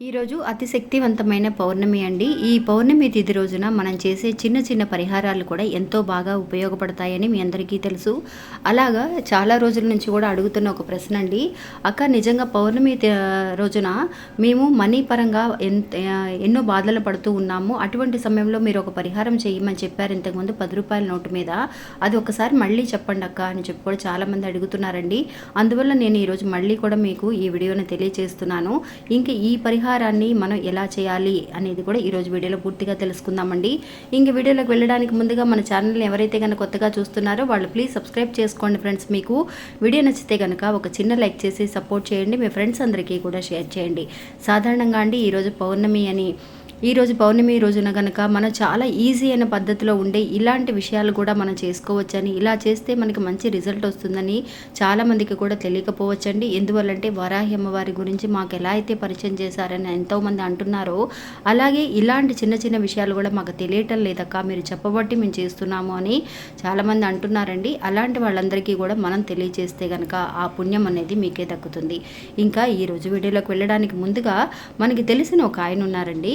ఈరోజు అతి శక్తివంతమైన పౌర్ణమి అండి. ఈ పౌర్ణమి తిథి రోజున మనం చేసే చిన్న చిన్న పరిహారాలు కూడా ఎంతో బాగా ఉపయోగపడతాయని మీ అందరికీ తెలుసు. అలాగా చాలా రోజుల నుంచి కూడా అడుగుతున్న ఒక ప్రశ్న అండి. అక్క నిజంగా పౌర్ణమి రోజున మేము మనీ పరంగా ఎంత ఎన్నో బాధలు పడుతూ ఉన్నాము. అటువంటి సమయంలో మీరు ఒక పరిహారం చేయమని చెప్పారు. ఇంతకుముందు పది రూపాయల నోటు మీద. అది ఒకసారి మళ్ళీ చెప్పండి అక్క అని చెప్పి కూడా చాలామంది అడుగుతున్నారండి. అందువల్ల నేను ఈరోజు మళ్ళీ కూడా మీకు ఈ వీడియోని తెలియజేస్తున్నాను ఇంకా ఈ పరిహారం పరిహారాన్ని మనం ఎలా చేయాలి అనేది కూడా ఈరోజు వీడియోలో పూర్తిగా తెలుసుకుందామండి. ఇంక వీడియోలోకి వెళ్ళడానికి ముందుగా మన ఛానల్ని ఎవరైతే కనుక కొత్తగా చూస్తున్నారో వాళ్ళు ప్లీజ్ సబ్స్క్రైబ్ చేసుకోండి ఫ్రెండ్స్ మీకు. వీడియో నచ్చితే కనుక ఒక చిన్న లైక్ చేసి సపోర్ట్ చేయండి. మీ ఫ్రెండ్స్ అందరికీ కూడా షేర్ చేయండి. సాధారణంగా అండి ఈరోజు పౌర్ణమి అని ఈరోజు పౌర్ణమి రోజున కనుక మనం చాలా ఈజీ అయిన పద్ధతిలో ఉండే ఇలాంటి విషయాలు కూడా మనం చేసుకోవచ్చని ఇలా చేస్తే మనకి మంచి రిజల్ట్ వస్తుందని చాలామందికి కూడా తెలియకపోవచ్చండి. ఎందువల్లంటే వరాహి అమ్మవారి గురించి మాకు ఎలా అయితే పరిచయం చేశారని ఎంతోమంది అంటున్నారో అలాగే ఇలాంటి చిన్న చిన్న విషయాలు కూడా మాకు తెలియటం లేదక్క మీరు చెప్పబట్టి మేము చేస్తున్నాము అని చాలామంది అంటున్నారండి. అలాంటి వాళ్ళందరికీ కూడా మనం తెలియజేస్తే కనుక ఆ పుణ్యం అనేది మీకే దక్కుతుంది. ఇంకా ఈరోజు వీడియోలోకి వెళ్ళడానికి ముందుగా మనకి తెలిసిన ఒక ఆయన ఉన్నారండి.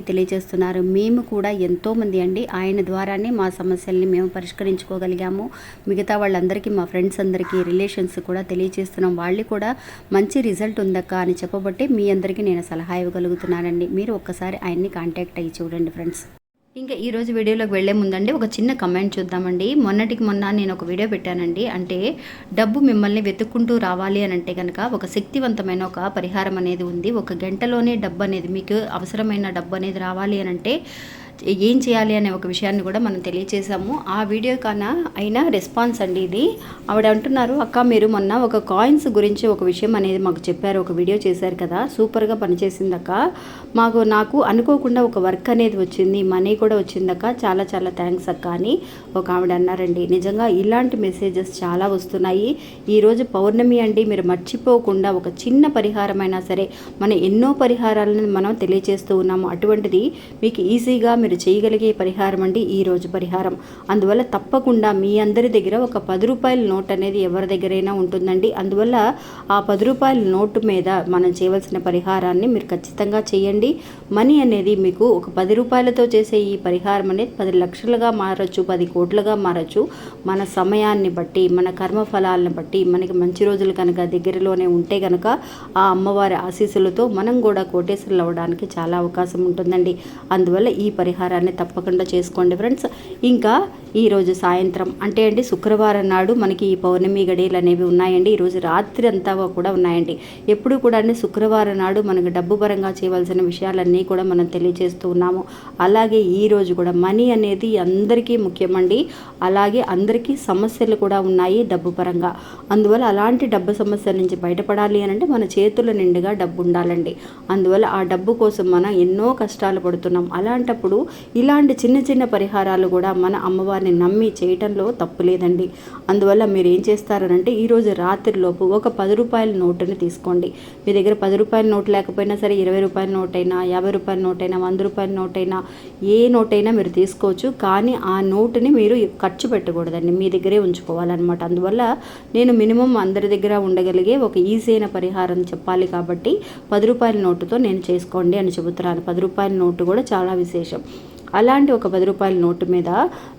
తెలియజేస్తున్నారు. మేము కూడా ఎంతోమంది అండి. ఆయన ద్వారానే మా సమస్యల్ని మేము పరిష్కరించుకోగలిగాము. మిగతా వాళ్ళందరికీ మా ఫ్రెండ్స్ అందరికీ రిలేషన్స్ కూడా తెలియజేస్తున్నాం. వాళ్ళు కూడా మంచి రిజల్ట్ ఉందక్క అని చెప్పబట్టి మీ అందరికీ నేను సలహా ఇవ్వగలుగుతున్నానండి. మీరు ఒక్కసారి ఆయన్ని కాంటాక్ట్ అయ్యి చూడండి ఫ్రెండ్స్. ఇంకా ఈరోజు వీడియోలోకి వెళ్ళే ముందండి ఒక చిన్న కమెంట్ చూద్దామండి. మొన్నటికి మొన్న నేను ఒక వీడియో పెట్టానండి. అంటే డబ్బు మిమ్మల్ని వెతుక్కుంటూ రావాలి అని అంటే కనుక ఒక శక్తివంతమైన ఒక పరిహారం అనేది ఉంది. ఒక గంటలోనే డబ్బు అనేది మీకు అవసరమైన డబ్బు అనేది రావాలి అని అంటే ఏం చేయాలి అనే ఒక విషయాన్ని కూడా మనం తెలియచేసాము ఆ వీడియో కన్నా అయినా రెస్పాన్స్ అండి ఇది. ఆవిడ అంటున్నారు అక్క మీరు మొన్న ఒక కాయిన్స్ గురించి ఒక విషయం అనేది మాకు చెప్పారు. ఒక వీడియో చేశారు కదా సూపర్గా పనిచేసింది అక్క. మాకు నాకు అనుకోకుండా ఒక వర్క్ అనేది వచ్చింది మనీ కూడా వచ్చిందక్క చాలా చాలా థ్యాంక్స్ అక్క అని ఒక ఆవిడ అన్నారండి. నిజంగా ఇలాంటి మెసేజెస్ చాలా వస్తున్నాయి. ఈరోజు పౌర్ణమి అండి. మీరు మర్చిపోకుండా ఒక చిన్న పరిహారమైనా సరే మన ఎన్నో పరిహారాలను మనం తెలియజేస్తూ ఉన్నాము. అటువంటిది మీకు ఈజీగా మీరు చేయగలిగే పరిహారం అండి ఈ రోజు పరిహారం. అందువల్ల తప్పకుండా మీ అందరి దగ్గర ఒక పది రూపాయల నోట్ అనేది ఎవరి దగ్గరైనా ఉంటుందండి. అందువల్ల ఆ పది రూపాయల నోటు మీద మనం చేయవలసిన పరిహారాన్ని మీరు ఖచ్చితంగా చేయండి. మనీ అనేది మీకు ఒక పది రూపాయలతో చేసే ఈ పరిహారం అనేది పది లక్షలుగా మారచ్చు పది కోట్లుగా మారచ్చు. మన సమయాన్ని బట్టి మన కర్మ ఫలాలను బట్టి మనకి మంచి రోజులు కనుక దగ్గరలోనే ఉంటే కనుక ఆ అమ్మవారి ఆశీస్సులతో మనం కూడా కోటేశ్వరులు అవ్వడానికి చాలా అవకాశం ఉంటుందండి. అందువల్ల ఈ పరిహారం పరిహారాన్ని తప్పకుండా చేసుకోండి ఫ్రెండ్స్. ఇంకా ఈరోజు సాయంత్రం అంటే అండి శుక్రవారం నాడు మనకి ఈ పౌర్ణమి గడియలు అనేవి ఉన్నాయండి. ఈరోజు రాత్రి అంతా కూడా ఉన్నాయండి. ఎప్పుడు కూడా అండి శుక్రవారం నాడు మనకు డబ్బు పరంగా చేయవలసిన విషయాలన్నీ కూడా మనం తెలియజేస్తూ ఉన్నాము. అలాగే ఈరోజు కూడా మనీ అనేది అందరికీ ముఖ్యమండి. అలాగే అందరికీ సమస్యలు కూడా ఉన్నాయి డబ్బు పరంగా. అందువల్ల అలాంటి డబ్బు సమస్యల నుంచి బయటపడాలి అని అంటే మన చేతుల నిండుగా డబ్బు ఉండాలండి. అందువల్ల ఆ డబ్బు కోసం మనం ఎన్నో కష్టాలు పడుతున్నాం. అలాంటప్పుడు ఇలాంటి చిన్న చిన్న పరిహారాలు కూడా మన అమ్మవారిని నమ్మి చేయటంలో తప్పు లేదండి. అందువల్ల మీరు ఏం చేస్తారనంటే ఈరోజు రాత్రిలోపు ఒక పది రూపాయల నోటుని తీసుకోండి. మీ దగ్గర పది రూపాయల నోటు లేకపోయినా సరే ఇరవై రూపాయల నోట్ అయినా యాభై రూపాయల నోట్ అయినా వంద రూపాయల నోట్ అయినా ఏ నోట్ అయినా మీరు తీసుకోవచ్చు. కానీ ఆ నోటుని మీరు ఖర్చు పెట్టకూడదండి. మీ దగ్గరే ఉంచుకోవాలన్నమాట. అందువల్ల నేను మినిమం అందరి దగ్గర ఉండగలిగే ఒక ఈజీ అయిన పరిహారం చెప్పాలి కాబట్టి పది రూపాయల నోటుతో నేను చేసుకోండి అని చెబుతున్నాను. పది రూపాయల నోటు కూడా చాలా విశేషం. అలాంటి ఒక పది రూపాయల నోటు మీద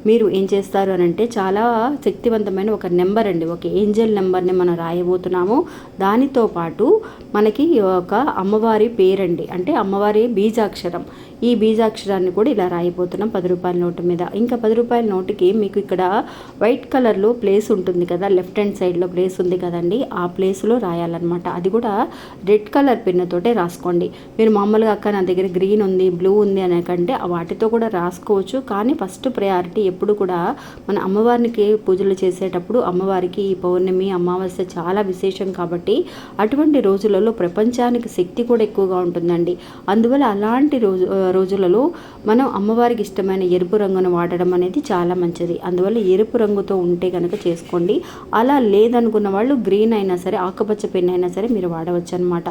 మీరు ఏం చేస్తారు అని అంటే చాలా శక్తివంతమైన ఒక నెంబర్ అండి. ఒక ఏంజల్ నెంబర్ని మనం రాయబోతున్నాము. దానితో పాటు మనకి ఒక అమ్మవారి పేరండి. అంటే అమ్మవారి బీజాక్షరం. ఈ బీజాక్షరాన్ని కూడా ఇలా రాయిపోతున్నాం పది రూపాయల నోటు మీద. ఇంకా పది రూపాయల నోటుకి మీకు ఇక్కడ వైట్ కలర్లో ప్లేస్ ఉంటుంది కదా. లెఫ్ట్ హ్యాండ్ సైడ్లో ప్లేస్ ఉంది కదండి. ఆ ప్లేస్లో రాయాలన్నమాట. అది కూడా రెడ్ కలర్ పెన్నుతోటే రాసుకోండి. మీరు మామూలుగా అక్క నా దగ్గర గ్రీన్ ఉంది బ్లూ ఉంది అనేకంటే వాటితో కూడా రాసుకోవచ్చు. కానీ ఫస్ట్ ప్రయారిటీ ఎప్పుడు కూడా మన అమ్మవారికి పూజలు చేసేటప్పుడు అమ్మవారికి ఈ పౌర్ణమి అమావాస్య చాలా విశేషం కాబట్టి అటువంటి రోజులలో ప్రపంచానికి శక్తి కూడా ఎక్కువగా ఉంటుందండి. అందువల్ల అలాంటి రోజు రోజులలో మనం అమ్మవారికి ఇష్టమైన ఎరుపు రంగును వాడడం అనేది చాలా మంచిది. అందువల్ల ఎరుపు రంగుతో ఉంటే కనుక చేసుకోండి. అలా లేదనుకున్న వాళ్ళు గ్రీన్ అయినా సరే ఆకుపచ్చ పెన్ అయినా సరే మీరు వాడవచ్చు అనమాట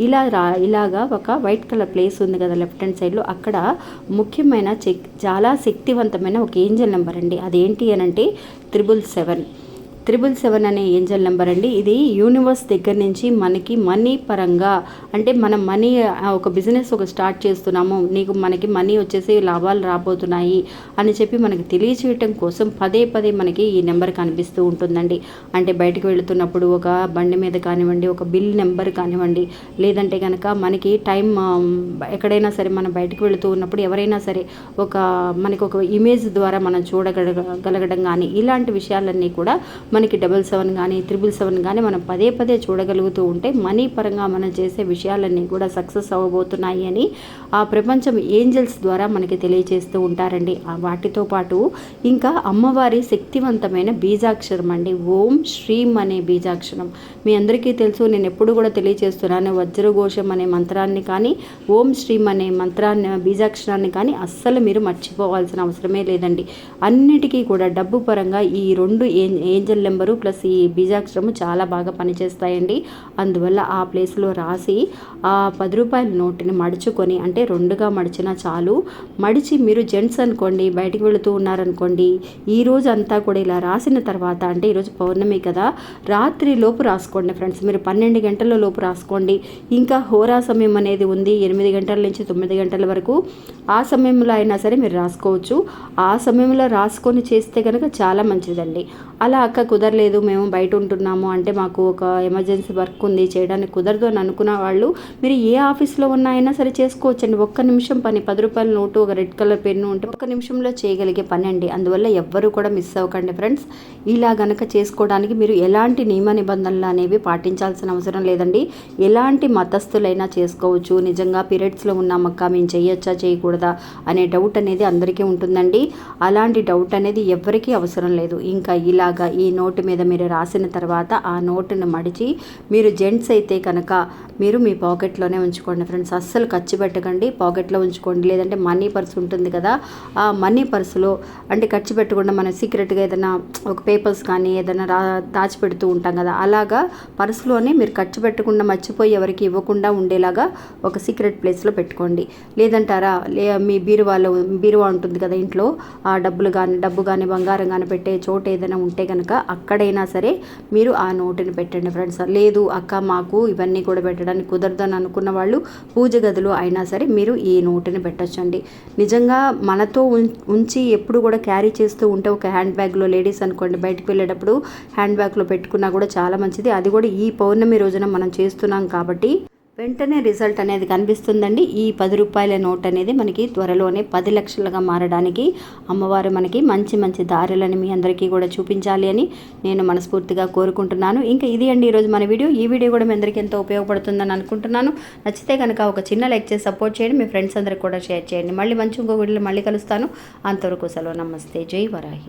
ఇలా రా ఇలాగా ఒక వైట్ కలర్ ప్లేస్ ఉంది కదా లెఫ్ట్ హ్యాండ్ సైడ్లో. అక్కడ ముఖ్యమైన చెక్ చాలా శక్తివంతమైన ఒక ఏంజల్ నెంబర్ అండి. అదేంటి అని అంటే త్రిబుల్ సెవెన్ త్రిబుల్ సెవెన్ అనే ఏంజల్ నెంబర్ అండి. ఇది యూనివర్స్ దగ్గర నుంచి మనకి మనీ పరంగా అంటే మనం మనీ ఒక బిజినెస్ ఒక స్టార్ట్ చేస్తున్నాము నీకు మనకి మనీ వచ్చేసి లాభాలు రాబోతున్నాయి అని చెప్పి మనకి తెలియచేయటం కోసం పదే పదే మనకి ఈ నెంబర్ కనిపిస్తూ ఉంటుందండి. అంటే బయటకు వెళుతున్నప్పుడు ఒక బండి మీద కానివ్వండి ఒక బిల్ నెంబర్ కానివ్వండి లేదంటే కనుక మనకి టైం ఎక్కడైనా సరే మనం బయటకు వెళుతూ ఉన్నప్పుడు ఎవరైనా సరే ఒక మనకి ఒక ఇమేజ్ ద్వారా మనం చూడగలగడం కానీ ఇలాంటి విషయాలన్నీ కూడా మనకి డబల్ సెవెన్ కానీ త్రిబుల్ సెవెన్ కానీ మనం పదే పదే చూడగలుగుతూ ఉంటే మనీ పరంగా మనం చేసే విషయాలన్నీ కూడా సక్సెస్ అవ్వబోతున్నాయి అని ఆ ప్రపంచం ఏంజల్స్ ద్వారా మనకి తెలియజేస్తూ ఉంటారండి. వాటితో పాటు ఇంకా అమ్మవారి శక్తివంతమైన బీజాక్షరం అండి. ఓం శ్రీం అనే బీజాక్షరం. మీ అందరికీ తెలుసు నేను ఎప్పుడు కూడా తెలియజేస్తున్నాను వజ్రఘోషం అనే మంత్రాన్ని కానీ ఓం శ్రీం అనే మంత్రాన్ని బీజాక్షరాన్ని కానీ అస్సలు మీరు మర్చిపోవాల్సిన అవసరమే లేదండి. అన్నిటికీ కూడా డబ్బు పరంగా ఈ రెండు ఏంజల్ నెంబరు ప్లస్ ఈ బీజాక్షరము చాలా బాగా పనిచేస్తాయండి. అందువల్ల ఆ ప్లేస్లో రాసి ఆ పది రూపాయల నోటుని మడుచుకొని అంటే రెండుగా మడిచినా చాలు మడిచి మీరు జెంట్స్ అనుకోండి బయటికి వెళుతూ ఉన్నారనుకోండి ఈ రోజు అంతా కూడా ఇలా రాసిన తర్వాత అంటే ఈరోజు పౌర్ణమి కదా రాత్రి లోపు రాసుకోండి ఫ్రెండ్స్. మీరు పన్నెండు గంటల లోపు రాసుకోండి. ఇంకా హోరా సమయం అనేది ఉంది ఎనిమిది గంటల నుంచి తొమ్మిది గంటల వరకు. ఆ సమయంలో అయినా సరే మీరు రాసుకోవచ్చు. ఆ సమయంలో రాసుకొని చేస్తే కనుక చాలా మంచిదండి. అలా అక్క కుదరలేదు మేము బయట ఉంటున్నాము అంటే మాకు ఒక ఎమర్జెన్సీ వర్క్ ఉంది చేయడానికి కుదరదు అని అనుకున్న వాళ్ళు మీరు ఏ ఆఫీస్లో ఉన్నా అయినా సరే చేసుకోవచ్చండి. ఒక్క నిమిషం పని పది రూపాయల నోటు ఒక రెడ్ కలర్ పెన్ను ఉంటే ఒక్క నిమిషంలో చేయగలిగే పని అండి. అందువల్ల ఎవ్వరు కూడా మిస్ అవ్వకండి ఫ్రెండ్స్. ఇలా గనక చేసుకోవడానికి మీరు ఎలాంటి నియమ నిబంధనలు అనేవి పాటించాల్సిన అవసరం లేదండి. ఎలాంటి మతస్థులైనా చేసుకోవచ్చు. నిజంగా పీరియడ్స్లో ఉన్నామక్క మేము చేయొచ్చా చేయకూడదా అనే డౌట్ అనేది అందరికీ ఉంటుందండి. అలాంటి డౌట్ అనేది ఎవరికీ అవసరం లేదు. ఇంకా ఇలాగా ఈ నోటు మీద మీరు రాసిన తర్వాత ఆ నోటును మడిచి మీరు జెంట్స్ అయితే కనుక మీరు మీ పాకెట్లోనే ఉంచుకోండి. ఫ్రెండ్స్ అస్సలు ఖర్చు పెట్టకండి. పాకెట్లో ఉంచుకోండి. లేదంటే మనీ పర్స్ ఉంటుంది కదా ఆ మనీ పర్సులో అంటే ఖర్చు పెట్టకుండా మనం సీక్రెట్గా ఏదైనా ఒక పేపర్స్ కానీ ఏదైనా రా దాచిపెడుతూ ఉంటాం కదా అలాగా పర్సులోనే మీరు ఖర్చు పెట్టకుండా మర్చిపోయి ఎవరికి ఇవ్వకుండా ఉండేలాగా ఒక సీక్రెట్ ప్లేస్లో పెట్టుకోండి. లేదంటారా లే మీ బీరువాలో బీరువా ఉంటుంది కదా ఇంట్లో ఆ డబ్బులు కానీ డబ్బు కానీ బంగారం కానీ పెట్టే చోటు ఏదైనా ఉంటే కనుక అక్కడైనా సరే మీరు ఆ నోటుని పెట్టండి ఫ్రెండ్స్ లేదు అక్క మాకు ఇవన్నీ కూడా పెట్టడానికి కుదరదు అని అనుకున్న వాళ్ళు పూజ గదిలో అయినా సరే మీరు ఈ నోటుని పెట్టచ్చండి. నిజంగా మనతో ఉంచి ఎప్పుడు కూడా క్యారీ చేస్తూ ఉంటే ఒక హ్యాండ్ బ్యాగ్లో లేడీస్ అనుకోండి బయటకు వెళ్ళేటప్పుడు హ్యాండ్ బ్యాగ్లో పెట్టుకున్నా కూడా చాలా మంచిది. అది కూడా ఈ పౌర్ణమి రోజున మనం చేస్తున్నాం కాబట్టి వెంటనే రిజల్ట్ అనేది కనిపిస్తుందండి. ఈ పది రూపాయల నోట్ అనేది మనకి త్వరలోనే పది లక్షలుగా మారడానికి అమ్మవారు మనకి మంచి మంచి దారులని మీ అందరికీ కూడా చూపించాలి అని నేను మనస్ఫూర్తిగా కోరుకుంటున్నాను. ఇంకా ఇది అండి ఈరోజు మన వీడియో. ఈ వీడియో కూడా మీ అందరికీ ఎంతో ఉపయోగపడుతుందని అనుకుంటున్నాను. నచ్చితే కనుక ఒక చిన్న లైక్ చేసి సపోర్ట్ చేయండి. మీ ఫ్రెండ్స్ అందరికి కూడా షేర్ చేయండి. మళ్ళీ మంచి ఇంకో వీడియోలో మళ్ళీ కలుస్తాను. అంతవరకు సెలవు. నమస్తే. జై వరాహి.